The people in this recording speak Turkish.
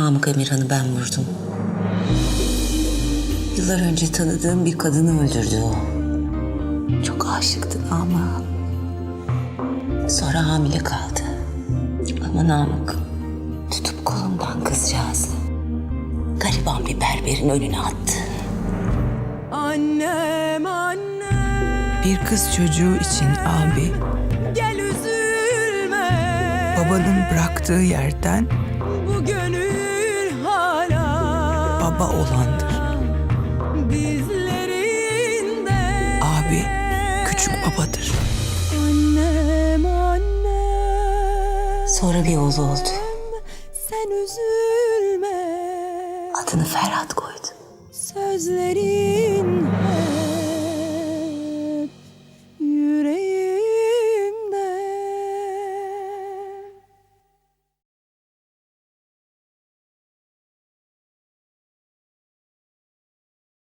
Namık Emirhan'ı ben vurdum. Yıllar önce tanıdığım bir kadını öldürdü o. Çok aşıktı ama sonra hamile kaldı. Ama Namık tutup kolundan kızcağızı gariban bir berberin önüne attı. Annem annem Bir kız çocuğu için abi gel üzülme babanın bıraktığı yerden Bu gönül baba olandır. Abi küçük babadır. Annem annem Sonra bir oğlu oldu. Sen üzülme Adını Ferhat koydu. Sözlerin hep